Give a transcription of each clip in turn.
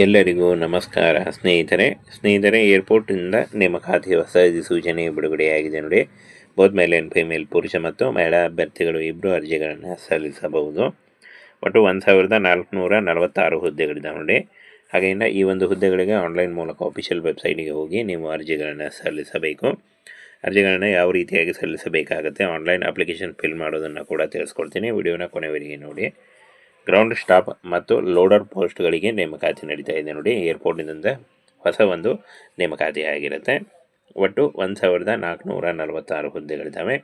ಎಲ್ಲರಿಗೂ ನಮಸ್ಕಾರ. ಸ್ನೇಹಿತರೆ ಸ್ನೇಹಿತರೆ ಏರ್ಪೋರ್ಟಿಂದ ನೇಮಕಾತಿ ಹೊಸ ಅಧಿಸೂಚನೆ ಬಿಡುಗಡೆಯಾಗಿದೆ ನೋಡಿ. ಬೋತ್ ಮೇಲ್ ಆ್ಯಂಡ್ ಫಿಮೇಲ್ ಪುರುಷ ಮತ್ತು ಮಹಿಳಾ ಅಭ್ಯರ್ಥಿಗಳು ಇಬ್ಬರು ಅರ್ಜಿಗಳನ್ನು ಸಲ್ಲಿಸಬಹುದು. ಒಟ್ಟು ಒಂದು ಸಾವಿರದ ನಾಲ್ಕುನೂರ ನಲವತ್ತಾರು ಹುದ್ದೆಗಳಿದೆ ನೋಡಿ. ಹಾಗೆಯಿಂದ ಈ ಒಂದು ಹುದ್ದೆಗಳಿಗೆ ಆನ್ಲೈನ್ ಮೂಲಕ ಅಫಿಷಿಯಲ್ ವೆಬ್ಸೈಟಿಗೆ ಹೋಗಿ ನೀವು ಅರ್ಜಿಗಳನ್ನು ಸಲ್ಲಿಸಬೇಕು. ಅರ್ಜಿಗಳನ್ನು ಯಾವ ರೀತಿಯಾಗಿ ಸಲ್ಲಿಸಬೇಕಾಗುತ್ತೆ, ಆನ್ಲೈನ್ ಅಪ್ಲಿಕೇಶನ್ ಫಿಲ್ ಮಾಡೋದನ್ನು ಕೂಡ ತಿಳಿಸ್ಕೊಡ್ತೀನಿ. ವಿಡಿಯೋನ ಕೊನೆವರೆಗೆ ನೋಡಿ. ಗ್ರೌಂಡ್ ಸ್ಟಾಪ್ ಮತ್ತು ಲೋಡರ್ ಪೋಸ್ಟ್ಗಳಿಗೆ ನೇಮಕಾತಿ ನಡೀತಾ ಇದೆ ನೋಡಿ. ಏರ್ಪೋರ್ಟಿನಿಂದ ಹೊಸ ಒಂದು ನೇಮಕಾತಿ ಆಗಿರುತ್ತೆ. ಒಟ್ಟು ಒಂದು ಸಾವಿರದ ನಾಲ್ಕುನೂರ ನಲವತ್ತಾರು ಹುದ್ದೆಗಳಿದ್ದಾವೆ.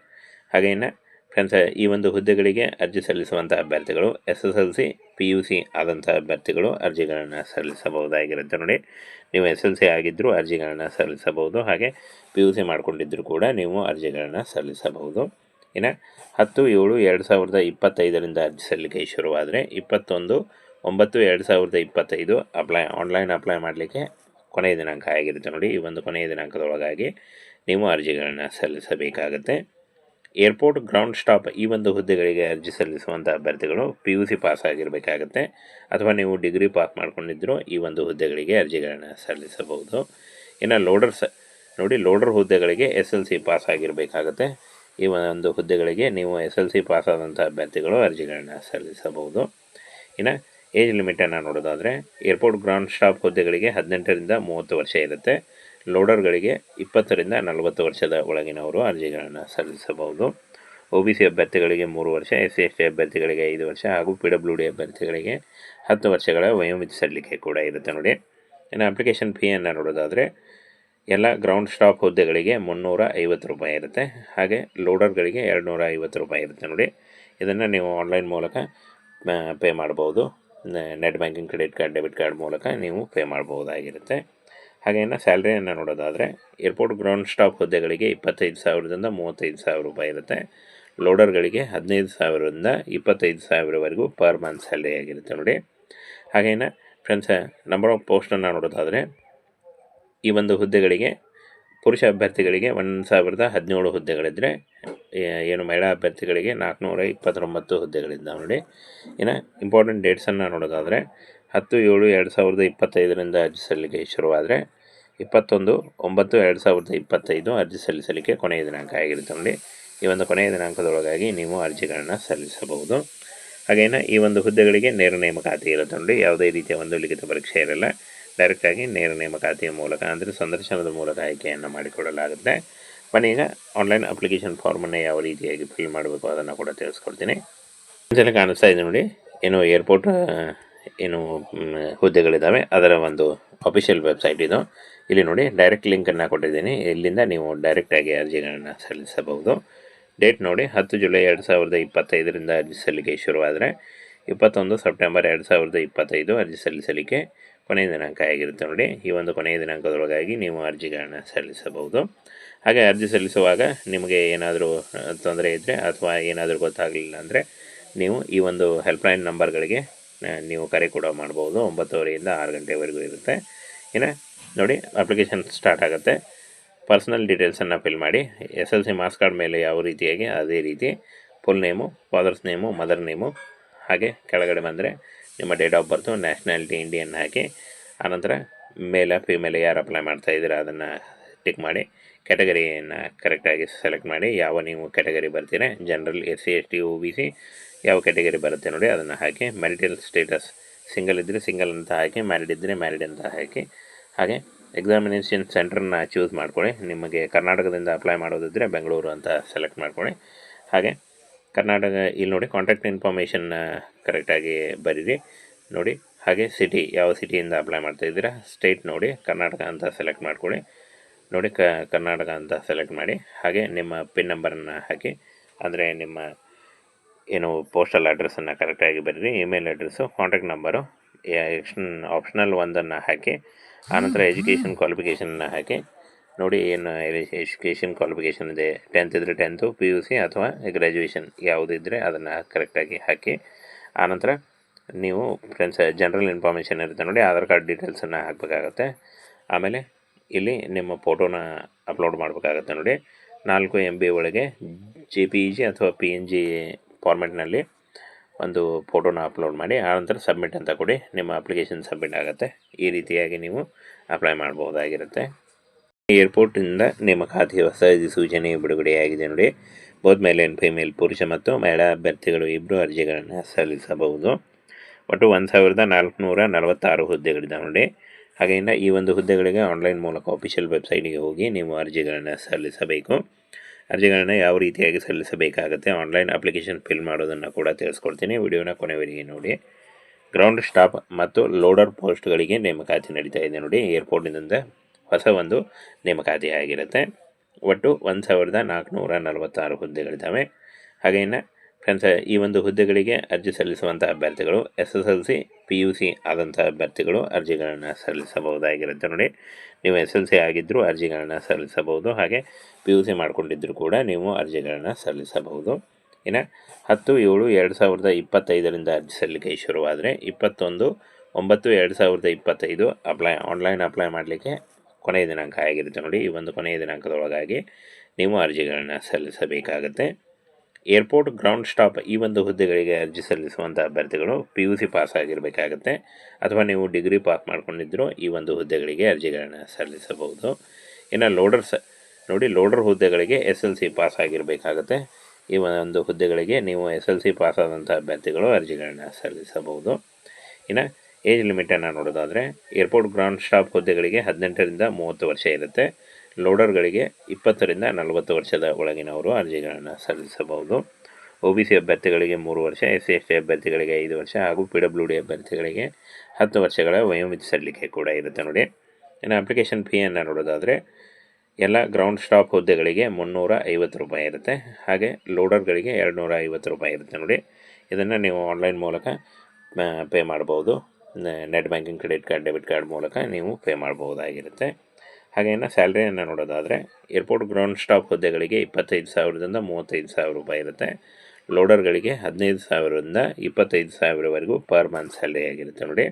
ಹಾಗೆಯೇ ಫ್ರೆಂಡ್ಸ್ ಈ ಒಂದು ಹುದ್ದೆಗಳಿಗೆ ಅರ್ಜಿ ಸಲ್ಲಿಸುವಂಥ ಅಭ್ಯರ್ಥಿಗಳು S S L C P U C ಆದಂಥ ಅಭ್ಯರ್ಥಿಗಳು ಅರ್ಜಿಗಳನ್ನು ಸಲ್ಲಿಸಬಹುದಾಗಿರುತ್ತೆ ನೋಡಿ. ನೀವು ಎಸ್ ಎಲ್ ಸಿ ಆಗಿದ್ದರೂ ಅರ್ಜಿಗಳನ್ನು ಸಲ್ಲಿಸಬಹುದು. ಹಾಗೆ ಪಿ ಯು ಸಿ ಮಾಡಿಕೊಂಡಿದ್ದರೂ ಕೂಡ ನೀವು ಅರ್ಜಿಗಳನ್ನು ಸಲ್ಲಿಸಬಹುದು. ಇನ್ನು ಹತ್ತು, ಏಳು, ಎರಡು ಸಾವಿರದ ಇಪ್ಪತ್ತೈದರಿಂದ ಅರ್ಜಿ ಸಲ್ಲಿಕೆ ಶುರುವಾದರೆ ಇಪ್ಪತ್ತೊಂದು, ಒಂಬತ್ತು, ಎರಡು ಸಾವಿರದ ಇಪ್ಪತ್ತೈದು ಅಪ್ಲೈ ಆನ್ಲೈನ್ ಅಪ್ಲೈ ಮಾಡಲಿಕ್ಕೆ ಕೊನೆಯ ದಿನಾಂಕ ಆಗಿರುತ್ತೆ ನೋಡಿ. ಈ ಒಂದು ಕೊನೆಯ ದಿನಾಂಕದೊಳಗಾಗಿ ನೀವು ಅರ್ಜಿಗಳನ್ನು ಸಲ್ಲಿಸಬೇಕಾಗುತ್ತೆ. ಏರ್ಪೋರ್ಟ್ ಗ್ರೌಂಡ್ ಸ್ಟಾಪ್ ಈ ಒಂದು ಹುದ್ದೆಗಳಿಗೆ ಅರ್ಜಿ ಸಲ್ಲಿಸುವಂಥ ಅಭ್ಯರ್ಥಿಗಳು ಪಿ ಯು ಸಿ ಪಾಸ್ ಆಗಿರಬೇಕಾಗತ್ತೆ. ಅಥವಾ ನೀವು ಡಿಗ್ರಿ ಪಾಸ್ ಮಾಡ್ಕೊಂಡಿದ್ದರೂ ಈ ಒಂದು ಹುದ್ದೆಗಳಿಗೆ ಅರ್ಜಿಗಳನ್ನು ಸಲ್ಲಿಸಬಹುದು. ಇನ್ನು ಲೋಡರ್ಸ್ ನೋಡಿ ಲೋಡರ್ ಹುದ್ದೆಗಳಿಗೆ ಎಸ್ ಎಲ್ ಸಿ ಪಾಸ್ ಆಗಿರಬೇಕಾಗತ್ತೆ. ಈ ಒಂದು ಹುದ್ದೆಗಳಿಗೆ ನೀವು ಎಸ್ ಎಲ್ ಸಿ ಪಾಸ್ ಆದಂಥ ಅಭ್ಯರ್ಥಿಗಳು ಅರ್ಜಿಗಳನ್ನು ಸಲ್ಲಿಸಬಹುದು. ಇನ್ನು ಏಜ್ ಲಿಮಿಟನ್ನು ನೋಡೋದಾದರೆ ಏರ್ಪೋರ್ಟ್ ಗ್ರೌಂಡ್ ಸ್ಟಾಫ್ ಹುದ್ದೆಗಳಿಗೆ ಹದಿನೆಂಟರಿಂದ ಮೂವತ್ತು ವರ್ಷ ಇರುತ್ತೆ. ಲೋಡರ್ಗಳಿಗೆ ಇಪ್ಪತ್ತರಿಂದ ನಲವತ್ತು ವರ್ಷದ ಒಳಗಿನವರು ಅರ್ಜಿಗಳನ್ನು ಸಲ್ಲಿಸಬಹುದು. ಒ ಬಿ ಸಿ ಅಭ್ಯರ್ಥಿಗಳಿಗೆ ಮೂರು ವರ್ಷ ಎಸ್ ಸಿ ಎಸ್ ಟಿ ಅಭ್ಯರ್ಥಿಗಳಿಗೆ ಐದು ವರ್ಷ ಹಾಗೂ ಪಿ ಡಬ್ಲ್ಯೂ ಡಿ ಅಭ್ಯರ್ಥಿಗಳಿಗೆ ಹತ್ತು ವರ್ಷಗಳ ವಯೋಮಿತಿ ಸಲ್ಲಿಕೆ ಕೂಡ ಇರುತ್ತೆ ನೋಡಿ. ಇನ್ನು ಅಪ್ಲಿಕೇಶನ್ ಫೀಯನ್ನು ನೋಡೋದಾದರೆ ಎಲ್ಲ ಗ್ರೌಂಡ್ ಸ್ಟಾಪ್ ಹುದ್ದೆಗಳಿಗೆ ಮುನ್ನೂರ ಐವತ್ತು ರೂಪಾಯಿ ಇರುತ್ತೆ. ಹಾಗೆ ಲೋಡರ್ಗಳಿಗೆ ಎರಡುನೂರ ಐವತ್ತು ರೂಪಾಯಿ ಇರುತ್ತೆ ನೋಡಿ. ಇದನ್ನು ನೀವು ಆನ್ಲೈನ್ ಮೂಲಕ ಪೇ ಮಾಡ್ಬೋದು. Net banking credit card debit card ಮೂಲಕ ನೀವು ಪೇ ಮಾಡ್ಬೋದಾಗಿರುತ್ತೆ. ಹಾಗೇನ ಸ್ಯಾಲ್ರಿಯನ್ನು ನೋಡೋದಾದರೆ ಏರ್ಪೋರ್ಟ್ ಗ್ರೌಂಡ್ ಸ್ಟಾಪ್ ಹುದ್ದೆಗಳಿಗೆ ಇಪ್ಪತ್ತೈದು ಸಾವಿರದಿಂದ ಮೂವತ್ತೈದು ಸಾವಿರ ರೂಪಾಯಿ ಇರುತ್ತೆ. ಲೋಡರ್ಗಳಿಗೆ ಹದಿನೈದು ಸಾವಿರದಿಂದ ಇಪ್ಪತ್ತೈದು ಸಾವಿರವರೆಗೂ ಪರ್ ಮಂತ್ ಸ್ಯಾಲ್ರಿ ಆಗಿರುತ್ತೆ ನೋಡಿ. ಹಾಗೇನು ಫ್ರೆಂಡ್ಸ್ ನಂಬರ್ ಆಫ್ ಪೋಸ್ಟನ್ನು ನೋಡೋದಾದರೆ ಈ ಒಂದು ಹುದ್ದೆಗಳಿಗೆ, ಪುರುಷ ಅಭ್ಯರ್ಥಿಗಳಿಗೆ ಒಂದು ಸಾವಿರದ ಹದಿನೇಳು ಹುದ್ದೆಗಳಿದ್ದರೆ ಏನು ಮಹಿಳಾ ಅಭ್ಯರ್ಥಿಗಳಿಗೆ ನಾಲ್ಕುನೂರ ಇಪ್ಪತ್ತೊಂಬತ್ತು ಹುದ್ದೆಗಳಿದ್ದಾವೆ ನೋಡಿ. ಇನ್ನು ಇಂಪಾರ್ಟೆಂಟ್ ಡೇಟ್ಸನ್ನು ನೋಡೋದಾದರೆ, ಹತ್ತು, ಏಳು, ಎರಡು ಸಾವಿರದ ಇಪ್ಪತ್ತೈದರಿಂದ ಅರ್ಜಿ ಸಲ್ಲಿಕೆ ಶುರುವಾದರೆ, ಇಪ್ಪತ್ತೊಂದು, ಒಂಬತ್ತು, ಎರಡು ಸಾವಿರದ ಇಪ್ಪತ್ತೈದು ಅರ್ಜಿ ಸಲ್ಲಿಸಲಿಕ್ಕೆ ಕೊನೆಯ ದಿನಾಂಕ ಆಗಿರುತ್ತೆ ನೋಡಿ. ಈ ಒಂದು ಕೊನೆಯ ದಿನಾಂಕದೊಳಗಾಗಿ ನೀವು ಅರ್ಜಿಗಳನ್ನು ಸಲ್ಲಿಸಬಹುದು. ಹಾಗೇನ ಈ ಒಂದು ಹುದ್ದೆಗಳಿಗೆ ನೇರ ನೇಮಕಾತಿ ಇರುತ್ತೆ ನೋಡಿ. ಯಾವುದೇ ರೀತಿಯ ಒಂದು ಲಿಖಿತ ಪರೀಕ್ಷೆ ಇರಲ್ಲ. ಡೈರೆಕ್ಟಾಗಿ ನೇರ ನೇಮಕಾತಿಯ ಮೂಲಕ, ಅಂದರೆ ಸಂದರ್ಶನದ ಮೂಲಕ ಆಯ್ಕೆಯನ್ನು ಮಾಡಿಕೊಡಲಾಗುತ್ತೆ. ಬನ್ನಿ ಈಗ ಆನ್ಲೈನ್ ಅಪ್ಲಿಕೇಶನ್ ಫಾರ್ಮನ್ನು ಯಾವ ರೀತಿಯಾಗಿ ಫಿಲ್ ಮಾಡಬೇಕು ಅದನ್ನು ಕೂಡ ತಿಳಿಸ್ಕೊಡ್ತೀನಿ. ಒಂದ್ಸಲ ಕಾಣಿಸ್ತಾ ಇದೆ ನೋಡಿ, ಏನು ಏರ್ಪೋರ್ಟ್ ಏನು ಹುದ್ದೆಗಳಿದ್ದಾವೆ. ಅದರ ಒಂದು ಅಫಿಷಿಯಲ್ ವೆಬ್ಸೈಟ್ ಇದು. ಇಲ್ಲಿ ನೋಡಿ ಡೈರೆಕ್ಟ್ ಲಿಂಕನ್ನು ಕೊಟ್ಟಿದ್ದೀನಿ. ಇಲ್ಲಿಂದ ನೀವು ಡೈರೆಕ್ಟಾಗಿ ಅರ್ಜಿಗಳನ್ನು ಸಲ್ಲಿಸಬಹುದು. ಡೇಟ್ ನೋಡಿ, ಹತ್ತು ಜುಲೈ ಎರಡು ಸಾವಿರದ ಇಪ್ಪತ್ತೈದರಿಂದ ಅರ್ಜಿ ಸಲ್ಲಿಕೆ ಶುರುವಾದರೆ, ಇಪ್ಪತ್ತೊಂದು ಸೆಪ್ಟೆಂಬರ್ ಎರಡು ಸಾವಿರದ ಇಪ್ಪತ್ತೈದು ಅರ್ಜಿ ಸಲ್ಲಿಸಲಿಕ್ಕೆ ಕೊನೆಯ ದಿನಾಂಕ ಆಗಿರುತ್ತೆ ನೋಡಿ, ಈ ಒಂದು ಕೊನೆಯ ದಿನಾಂಕದೊಳಗಾಗಿ ನೀವು ಅರ್ಜಿಗಳನ್ನು ಸಲ್ಲಿಸಬಹುದು. ಹಾಗೆ ಅರ್ಜಿ ಸಲ್ಲಿಸುವಾಗ ನಿಮಗೆ ಏನಾದರೂ ತೊಂದರೆ ಇದ್ದರೆ ಅಥವಾ ಏನಾದರೂ ಗೊತ್ತಾಗಲಿಲ್ಲ ಅಂದರೆ ನೀವು ಈ ಒಂದು ಹೆಲ್ಪ್ಲೈನ್ ನಂಬರ್ಗಳಿಗೆ ನೀವು ಕರೆ ಕೂಡ ಮಾಡ್ಬೋದು. ಒಂಬತ್ತುವರೆಯಿಂದ ಆರು ಗಂಟೆವರೆಗೂ ಇರುತ್ತೆ. ಇನ್ನು ನೋಡಿ ಅಪ್ಲಿಕೇಶನ್ ಸ್ಟಾರ್ಟ್ ಆಗುತ್ತೆ. ಪರ್ಸ್ನಲ್ ಡೀಟೇಲ್ಸನ್ನು ಫಿಲ್ ಮಾಡಿ S L C marks card ಮೇಲೆ ಯಾವ ರೀತಿಯಾಗಿ ಅದೇ ರೀತಿ full name father's name mother name ಹಾಗೆ ಕೆಳಗಡೆ ಬಂದರೆ ನಿಮ್ಮ date of birth nationality Indian ಹಾಕಿ, ಆನಂತರ ಮೇಲ ಫಿಮೇಲ್ ಯಾರು ಅಪ್ಲೈ ಮಾಡ್ತಾ ಇದ್ದೀರಾ ಅದನ್ನು ಟಿಕ್ ಮಾಡಿ ಕ್ಯಾಟಗರಿಯನ್ನು ಕರೆಕ್ಟಾಗಿ ಸೆಲೆಕ್ಟ್ ಮಾಡಿ, ಯಾವ ನೀವು ಕ್ಯಾಟಗರಿ ಬರ್ತೀರಾ general S C S T O B C ಯಾವ ಕ್ಯಾಟಗರಿ ಬರುತ್ತೆ ನೋಡಿ ಅದನ್ನು ಹಾಕಿ ಮ್ಯಾರಿಟಲ್ ಸ್ಟೇಟಸ್ ಸಿಂಗಲ್ ಇದ್ದರೆ ಸಿಂಗಲ್ ಅಂತ ಹಾಕಿ ಮ್ಯಾರಿಡ್ ಇದ್ದರೆ ಮ್ಯಾರಿಡ್ ಅಂತ ಹಾಕಿ, ಹಾಗೆ ಎಕ್ಸಾಮಿನೇಷನ್ ಸೆಂಟ್ರನ್ನ ಚೂಸ್ ಮಾಡ್ಕೊಳ್ಳಿ, ನಿಮಗೆ ಕರ್ನಾಟಕದಿಂದ ಅಪ್ಲೈ ಮಾಡೋದಿದ್ದರೆ ಬೆಂಗಳೂರು ಅಂತ ಸೆಲೆಕ್ಟ್ ಮಾಡ್ಕೊಳ್ಳಿ, ಹಾಗೆ ಕರ್ನಾಟಕ ಇಲ್ಲಿ ನೋಡಿ ಕಾಂಟ್ಯಾಕ್ಟ್ ಇನ್ಫಾರ್ಮೇಷನ್ ಕರೆಕ್ಟಾಗಿ ಬರೀರಿ. ನೋಡಿ ಹಾಗೆ ಸಿಟಿ ಯಾವ ಸಿಟಿಯಿಂದ ಅಪ್ಲೈ ಮಾಡ್ತಾ ಇದ್ದೀರಾ ಸ್ಟೇಟ್ ನೋಡಿ ಕರ್ನಾಟಕ ಅಂತ ಸೆಲೆಕ್ಟ್ ಮಾಡ್ಕೊಳ್ಳಿ. ನೋಡಿ ಕ ಕರ್ನಾಟಕ ಅಂತ ಸೆಲೆಕ್ಟ್ ಮಾಡಿ ಹಾಗೆ ನಿಮ್ಮ ಪಿನ್ ನಂಬರನ್ನು ಹಾಕಿ ಅಂದರೆ ನಿಮ್ಮ ಏನು ಪೋಸ್ಟಲ್ ಅಡ್ರೆಸ್ಸನ್ನು ಕರೆಕ್ಟಾಗಿ ಬರೀರಿ email address contact number action optional ಒಂದನ್ನು ಹಾಕಿ ಆನಂತರ ಎಜುಕೇಷನ್ ಕ್ವಾಲಿಫಿಕೇಷನ್ನ ಹಾಕಿ ನೋಡಿ, ಏನು ಎಜುಕೇಷನ್ ಕ್ವಾಲಿಫಿಕೇಷನ್ ಇದೆ. ಟೆಂತ್ ಇದ್ದರೆ ಟೆಂತು ಪಿ ಯು ಸಿ ಅಥವಾ ಗ್ರ್ಯಾಜುಯೇಷನ್ ಯಾವುದಿದ್ದರೆ ಅದನ್ನು ಕರೆಕ್ಟಾಗಿ ಹಾಕಿ, ಆನಂತರ ನೀವು ಫ್ರೆಂಡ್ಸ್ ಜನರಲ್ ಇನ್ಫಾರ್ಮೇಷನ್ ಇರುತ್ತೆ ನೋಡಿ, ಆಧಾರ್ ಕಾರ್ಡ್ ಡೀಟೇಲ್ಸನ್ನು ಹಾಕಬೇಕಾಗತ್ತೆ. ಆಮೇಲೆ ಇಲ್ಲಿ ನಿಮ್ಮ ಫೋಟೋನ ಅಪ್ಲೋಡ್ ಮಾಡಬೇಕಾಗತ್ತೆ ನೋಡಿ. ನಾಲ್ಕು ಎಂ ಬಿ ಒಳಗೆ ಜೆ ಪಿ ಜಿ ಅಥವಾ ಪಿ ಎನ್ ಜಿ ಫಾರ್ಮೆಟ್ನಲ್ಲಿ ಒಂದು ಫೋಟೋನ ಅಪ್ಲೋಡ್ ಮಾಡಿ, ಆನಂತರ ಸಬ್ಮಿಟ್ ಅಂತ ಕೊಡಿ, ನಿಮ್ಮ ಅಪ್ಲಿಕೇಶನ್ ಸಬ್ಮಿಟ್ ಆಗುತ್ತೆ. ಈ ರೀತಿಯಾಗಿ ನೀವು ಅಪ್ಲೈ ಮಾಡ್ಬೋದಾಗಿರುತ್ತೆ ಏರ್ಪೋರ್ಟಿಂದ ನೇಮಕಾತಿ ಹೊಸ ಅಧಿಸೂಚನೆ ಬಿಡುಗಡೆಯಾಗಿದೆ ನೋಡಿ. ಬೋತ್ ಮೇಲ್ ಆ್ಯಂಡ್ ಫಿಮೇಲ್ ಪುರುಷ ಮತ್ತು ಮಹಿಳಾ ಅಭ್ಯರ್ಥಿಗಳು ಇಬ್ಬರು ಅರ್ಜಿಗಳನ್ನು ಸಲ್ಲಿಸಬಹುದು. ಒಟ್ಟು ಒಂದು ಸಾವಿರದ ನಾಲ್ಕುನೂರ ನಲವತ್ತಾರು ಹುದ್ದೆಗಳಿದೆ ನೋಡಿ. ಹಾಗೆಯಿಂದ ಈ ಒಂದು ಹುದ್ದೆಗಳಿಗೆ ಆನ್ಲೈನ್ ಮೂಲಕ ಅಫಿಷಿಯಲ್ ವೆಬ್ಸೈಟಿಗೆ ಹೋಗಿ ನೀವು ಅರ್ಜಿಗಳನ್ನು ಸಲ್ಲಿಸಬೇಕು. ಅರ್ಜಿಗಳನ್ನು ಯಾವ ರೀತಿಯಾಗಿ ಸಲ್ಲಿಸಬೇಕಾಗುತ್ತೆ ಆನ್ಲೈನ್ ಅಪ್ಲಿಕೇಶನ್ ಫಿಲ್ ಮಾಡೋದನ್ನು ಕೂಡ ತಿಳಿಸ್ಕೊಡ್ತೀನಿ. ವಿಡಿಯೋನ ಕೊನೆವರೆಗೆ ನೋಡಿ. ಗ್ರೌಂಡ್ ಸ್ಟಾಪ್ ಮತ್ತು ಲೋಡರ್ ಪೋಸ್ಟ್ಗಳಿಗೆ ನೇಮಕಾತಿ ನಡೀತಾ ಇದೆ ನೋಡಿ. ಏರ್ಪೋರ್ಟಿನಿಂದ ಹೊಸ ಒಂದು ನೇಮಕಾತಿ ಆಗಿರುತ್ತೆ. ಒಟ್ಟು ಒಂದು ಸಾವಿರದ ನಾಲ್ಕುನೂರ ನಲವತ್ತಾರು ಹುದ್ದೆಗಳಿದ್ದಾವೆ. ಹಾಗೆಯೇ ಫ್ರೆಂಡ್ಸ್ ಈ ಒಂದು ಹುದ್ದೆಗಳಿಗೆ ಅರ್ಜಿ ಸಲ್ಲಿಸುವಂಥ ಅಭ್ಯರ್ಥಿಗಳು S S L C, P U C ಆದಂಥ ಅಭ್ಯರ್ಥಿಗಳು ಅರ್ಜಿಗಳನ್ನು ಸಲ್ಲಿಸಬಹುದಾಗಿರುತ್ತೆ ನೋಡಿ. ನೀವು ಎಸ್ ಎಲ್ ಸಿ ಆಗಿದ್ದರೂ ಅರ್ಜಿಗಳನ್ನು ಸಲ್ಲಿಸಬಹುದು. ಹಾಗೆ ಪಿ ಯು ಸಿ ಮಾಡಿಕೊಂಡಿದ್ದರೂ ಕೂಡ ನೀವು ಅರ್ಜಿಗಳನ್ನು ಸಲ್ಲಿಸಬಹುದು. ಇನ್ನು ಹತ್ತು, ಏಳು, ಎರಡು ಸಾವಿರದ ಇಪ್ಪತ್ತೈದರಿಂದ ಅರ್ಜಿ ಸಲ್ಲಿಕೆ ಶುರುವಾದರೆ ಇಪ್ಪತ್ತೊಂದು, ಒಂಬತ್ತು, ಎರಡು ಸಾವಿರದ ಇಪ್ಪತ್ತೈದು ಅಪ್ಲೈ ಆನ್ಲೈನ್ ಅಪ್ಲೈ ಮಾಡಲಿಕ್ಕೆ ಕೊನೆಯ ದಿನಾಂಕ ಆಗಿರುತ್ತೆ ನೋಡಿ, ಈ ಒಂದು ಕೊನೆಯ ದಿನಾಂಕದೊಳಗಾಗಿ ನೀವು ಅರ್ಜಿಗಳನ್ನು ಸಲ್ಲಿಸಬೇಕಾಗುತ್ತೆ. ಏರ್ಪೋರ್ಟ್, ಗ್ರೌಂಡ್ ಸ್ಟಾಪ್ ಈ ಒಂದು ಹುದ್ದೆಗಳಿಗೆ ಅರ್ಜಿ ಸಲ್ಲಿಸುವಂಥ ಅಭ್ಯರ್ಥಿಗಳು ಪಿ ಯು ಸಿ ಪಾಸ್ ಆಗಿರಬೇಕಾಗತ್ತೆ. ಅಥವಾ ನೀವು ಡಿಗ್ರಿ ಪಾಸ್ ಮಾಡ್ಕೊಂಡಿದ್ದರೂ ಈ ಒಂದು ಹುದ್ದೆಗಳಿಗೆ ಅರ್ಜಿಗಳನ್ನು ಸಲ್ಲಿಸಬಹುದು. ಇನ್ನು ಲೋಡರ್ಸ್ ನೋಡಿ ಲೋಡರ್ ಹುದ್ದೆಗಳಿಗೆ ಎಸ್ ಎಲ್ ಸಿ ಪಾಸ್ ಆಗಿರಬೇಕಾಗತ್ತೆ. ಈ ಒಂದು ಹುದ್ದೆಗಳಿಗೆ ನೀವು ಎಸ್ ಎಲ್ ಸಿ ಪಾಸ್ ಆದಂಥ ಅಭ್ಯರ್ಥಿಗಳು ಅರ್ಜಿಗಳನ್ನು ಸಲ್ಲಿಸಬಹುದು. ಇನ್ನು ಏಜ್ ಲಿಮಿಟನ್ನು ನೋಡೋದಾದರೆ ಏರ್ಪೋರ್ಟ್ ಗ್ರೌಂಡ್ ಸ್ಟಾಫ್ ಹುದ್ದೆಗಳಿಗೆ ಹದಿನೆಂಟರಿಂದ ಮೂವತ್ತು ವರ್ಷ ಇರುತ್ತೆ. ಲೋಡರ್ಗಳಿಗೆ ಇಪ್ಪತ್ತರಿಂದ ನಲವತ್ತು ವರ್ಷದ ಒಳಗಿನವರು ಅರ್ಜಿಗಳನ್ನು ಸಲ್ಲಿಸಬಹುದು. ಒ ಬಿ ಸಿ ಅಭ್ಯರ್ಥಿಗಳಿಗೆ ಮೂರು ವರ್ಷ, ಎಸ್ ಸಿ ಎಸ್ ಟಿ ಅಭ್ಯರ್ಥಿಗಳಿಗೆ ಐದು ವರ್ಷ ಹಾಗೂ ಪಿ ಡಬ್ಲ್ಯೂ ಡಿ ಅಭ್ಯರ್ಥಿಗಳಿಗೆ ಹತ್ತು ವರ್ಷಗಳ ವಯೋಮಿತಿ ಸಲ್ಲಿಕೆ ಕೂಡ ಇರುತ್ತೆ ನೋಡಿ. ಇನ್ನು ಅಪ್ಲಿಕೇಶನ್ ಫೀಯನ್ನು ನೋಡೋದಾದರೆ ಎಲ್ಲ ಗ್ರೌಂಡ್ ಸ್ಟಾಫ್ ಹುದ್ದೆಗಳಿಗೆ ಮುನ್ನೂರ ಐವತ್ತು ರೂಪಾಯಿ ಇರುತ್ತೆ. ಹಾಗೆ ಲೋಡರ್ಗಳಿಗೆ ಎರಡು ನೂರ ಐವತ್ತು ರೂಪಾಯಿ ಇರುತ್ತೆ ನೋಡಿ. ಇದನ್ನು ನೀವು ಆನ್ಲೈನ್ ಮೂಲಕ ಪೇ ಮಾಡ್ಬೋದು net banking, credit card, debit card ಮೂಲಕ ನೀವು ಪೇ ಮಾಡ್ಬೋದಾಗಿರುತ್ತೆ ಹಾಗೆಯೇ ಸ್ಯಾಲ್ರಿಯನ್ನು ನೋಡೋದಾದರೆ, ಏರ್ಪೋರ್ಟ್ ಗ್ರೌಂಡ್ ಸ್ಟಾಫ್ ಹುದ್ದೆಗಳಿಗೆ ಇಪ್ಪತ್ತೈದು ಸಾವಿರದಿಂದ ಮೂವತ್ತೈದು ಸಾವಿರ ರೂಪಾಯಿ ಇರುತ್ತೆ. ಲೋಡರ್ಗಳಿಗೆ ಹದಿನೈದು ಸಾವಿರದಿಂದ ಇಪ್ಪತ್ತೈದು ಸಾವಿರವರೆಗೂ ಪರ್ ಮಂತ್ ಸ್ಯಾಲ್ರಿ ಆಗಿರುತ್ತೆ ನೋಡಿ.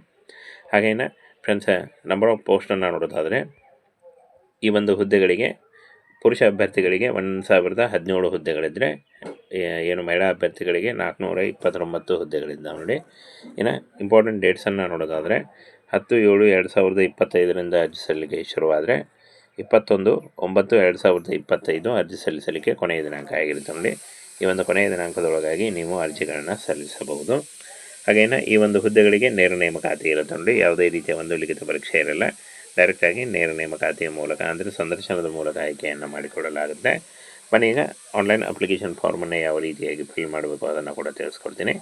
ಹಾಗೆಯೇ ಫ್ರೆಂಡ್ಸ್, ನಂಬರ್ ಆಫ್ ಪೋಸ್ಟನ್ನು ನೋಡೋದಾದರೆ, ಈ ಒಂದು ಹುದ್ದೆಗಳಿಗೆ ಪುರುಷ ಅಭ್ಯರ್ಥಿಗಳಿಗೆ ಒಂದು ಸಾವಿರದ ಹದಿನೇಳು ಹುದ್ದೆಗಳಿದ್ದರೆ ಏನು ಮಹಿಳಾ ಅಭ್ಯರ್ಥಿಗಳಿಗೆ ನಾಲ್ಕುನೂರ ಇಪ್ಪತ್ತೊಂಬತ್ತು ಹುದ್ದೆಗಳಿದ್ದಾವೆ ನೋಡಿ. ಇನ್ನು ಇಂಪಾರ್ಟೆಂಟ್ ಡೇಟ್ಸನ್ನು ನೋಡೋದಾದರೆ, ಹತ್ತು ಏಳು ಎರಡು ಸಾವಿರದ ಇಪ್ಪತ್ತೈದರಿಂದ ಅರ್ಜಿ ಸಲ್ಲಿಕೆ ಶುರುವಾದರೆ, ಇಪ್ಪತ್ತೊಂದು ಒಂಬತ್ತು ಎರಡು ಸಾವಿರದ ಇಪ್ಪತ್ತೈದು ಅರ್ಜಿ ಸಲ್ಲಿಸಲಿಕ್ಕೆ ಕೊನೆಯ ದಿನಾಂಕ ಆಗಿರುತ್ತೆ ನೋಡಿ. ಈ ಒಂದು ಕೊನೆಯ ದಿನಾಂಕದೊಳಗಾಗಿ ನೀವು ಅರ್ಜಿಗಳನ್ನು ಸಲ್ಲಿಸಬಹುದು. ಹಾಗೇನ ಈ ಒಂದು ಹುದ್ದೆಗಳಿಗೆ ನೇರ ನೇಮಕಾತಿ ಇರುತ್ತೆ ನೋಡಿ. ಯಾವುದೇ ರೀತಿಯ ಒಂದು ಲಿಖಿತ ಪರೀಕ್ಷೆ ಇರಲ್ಲ. ಡೈರೆಕ್ಟಾಗಿ ನೇರ ನೇಮಕಾತಿಯ ಮೂಲಕ, ಅಂದರೆ ಸಂದರ್ಶನದ ಮೂಲಕ ಆಯ್ಕೆಯನ್ನು ಮಾಡಿಕೊಡಲಾಗುತ್ತೆ. ಬನ್ನಿ ಆನ್ಲೈನ್ ಅಪ್ಲಿಕೇಶನ್ ಫಾರ್ಮನ್ನು ಯಾವ ರೀತಿಯಾಗಿ ಫಿಲ್ ಮಾಡಬೇಕು ಅದನ್ನು ಕೂಡ ತಿಳಿಸ್ಕೊಡ್ತೀನಿ.